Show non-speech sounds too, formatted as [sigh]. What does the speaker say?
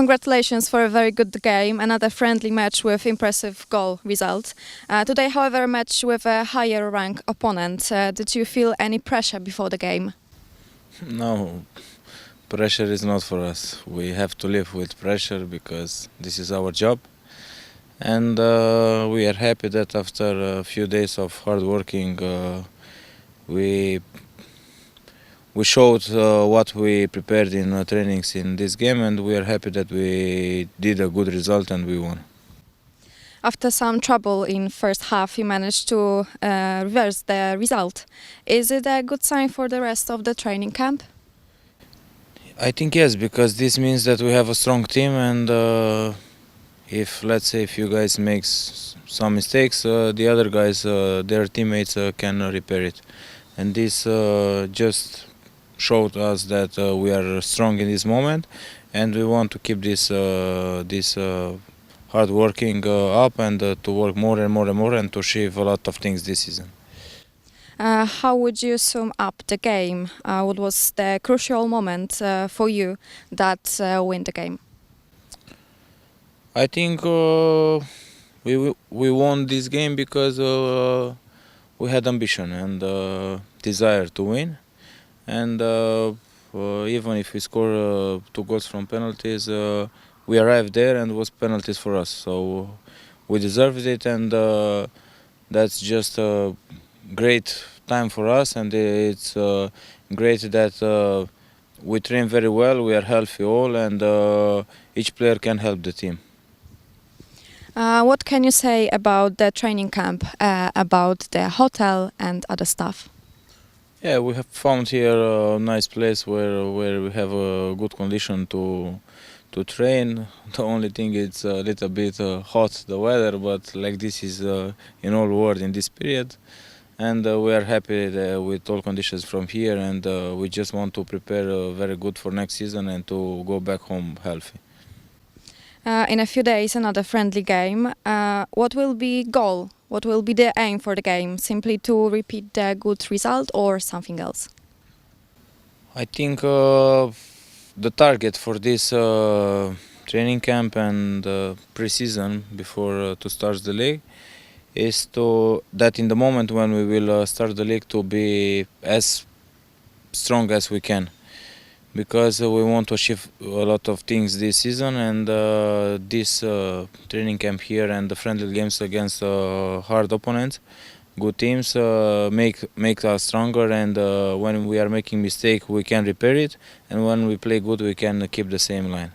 congratulations for a very good game. Another friendly match with impressive goal result. Uh, today, however, a match with a higher rank opponent. Uh, did you feel any pressure before the game? No, pressure is not for us. We have to live with pressure because this is our job. And uh, we are happy that after a few days of hard working, uh, we we showed uh, what we prepared in uh, trainings in this game, and we are happy that we did a good result and we won. After some trouble in first half, you managed to uh, reverse the result. Is it a good sign for the rest of the training camp? I think yes, because this means that we have a strong team, and uh, if let's say if you guys makes some mistakes, uh, the other guys, uh, their teammates, uh, can repair it, and this uh, just showed us that uh, we are strong in this moment, and we want to keep this uh, this uh, hard working uh, up and uh, to work more and more and more and to achieve a lot of things this season. Uh, how would you sum up the game? Uh, what was the crucial moment uh, for you that uh, win the game? I think uh, we we- won this game because uh, we had ambition and uh, desire to win, and uh, uh, even if we score uh, two goals from penalties, we arrived there and was penalties for us. So we deserved it, and that's just a great time for us, and it's great that. We train very well. We are healthy all, and uh, each player can help the team. Uh, what can you say about the training camp, uh, about the hotel and other stuff? Yeah, we have found here a nice place where where we have a good condition to to train. [laughs] The only thing is a little bit uh, hot the weather, but like this is uh, in all world in this period, and uh, we are happy that with all conditions from here, and uh, we just want to prepare uh, very good for next season and to go back home healthy. Uh, in a few days, another friendly game. Uh, what will be goal? What will be the aim for the game? Simply to repeat the good result or something else? I think uh, the target for this uh, training camp and uh, pre-season before uh, to start the league is to that in the moment when we will start the league to be as strong as we can because we want to achieve a lot of things this season and uh, this uh, training camp here and the friendly games against uh, hard opponents good teams uh, make make us stronger and uh, when we are making mistake we can repair it and when we play good we can keep the same line